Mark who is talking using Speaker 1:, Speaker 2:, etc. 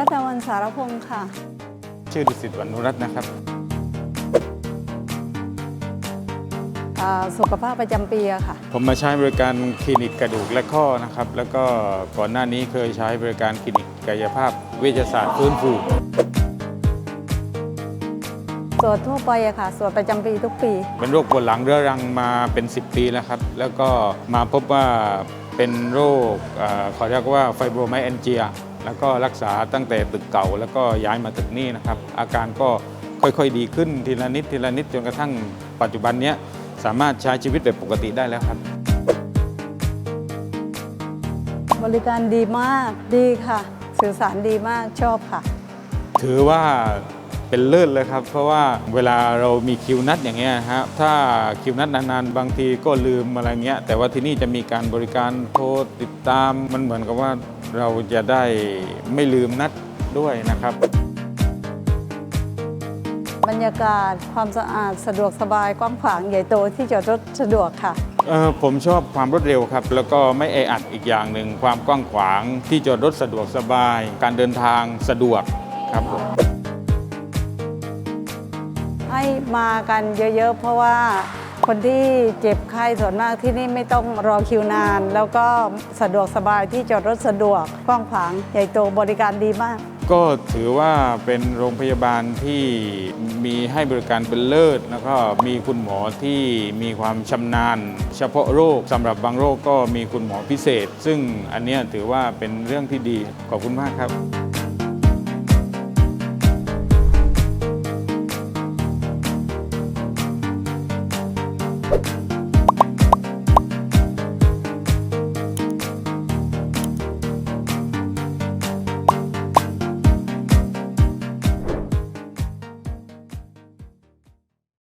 Speaker 1: ารพงศ์ค่ะ
Speaker 2: ชื่อดุสิตวรรณรัตน์นะครับ
Speaker 1: อ่าสุขภาพประจำปีอะค่ะ
Speaker 2: ผมมาใช้บริการคลินิกกระดูกและข้อนะครับ แล้วก็ก่อนหน้านี้เคยใช้บริการคลินิกกายภาพเวชศาสตร์ฟื้นฟู
Speaker 1: ตรวจทั่วไปอะค่ะตรวจประจำปีทุกปี
Speaker 2: เป็นโรคปวดหลังเรื้อรังมาเป็น 10 ปีแล้วครับ แล้วก็มาพบว่าเป็นโรคเอ่อเขาเรียกว่าไฟโบรไมแอนเจีย แล้วก็รักษาตั้งแต่ตึกเก่า แล้วก็ย้ายมาตึกนี้นะครับ อาการก็ค่อยๆดีขึ้นทีละนิดทีละนิดจนกระทั่งปัจจุบันเนี้ยสามารถใช้ชีวิตแบบปกติได้แล้วครับ
Speaker 1: บริการดีมากดีค่ะ สื่อสารดีมากชอบค่ะ
Speaker 2: ถือว่า เป็นเลิศเลยครับ เพราะว่าเวลาเรามีคิวนัดอย่างเงี้ยฮะถ้าคิวนัดนานๆ บางทีก็ลืมอะไรเงี้ยแต่ว่าที่นี่จะมีการบริการโทรติดตามมันเหมือนกับว่าเราจะได้ไม่ลืมนัดด้วยนะครับ
Speaker 1: บรรยากาศความสะอาดสะดวกสบายกว้างขวางใหญ่โตที่จอดรถสะดวกค่ะ
Speaker 2: เออผมชอบความรวดเร็วครับ แล้วก็ไม่แออัดอีกอย่างหนึ่งความกว้างขวางที่จอดรถสะดวกสบาย การเดินทางสะดวกครับผม
Speaker 1: ให้มากันเยอะๆ เพราะว่าคนที่เจ็บไข้ส่วนมากที่นี่ไม่ต้องรอคิวนาน แล้วก็สะดวกสบายที่จอดรถสะดวกกว้างขวางใหญ่โตบริการดีมาก
Speaker 2: ก็ถือว่าเป็นโรงพยาบาลที่มีให้บริการเป็นเลิศแล้วก็มีคุณหมอที่มีความชำนาญ เฉพาะโรคสำหรับบางโรคก็มีคุณหมอพิเศษ ซึ่งอันนี้ถือว่าเป็นเรื่องที่ดีขอบคุณมากครับ you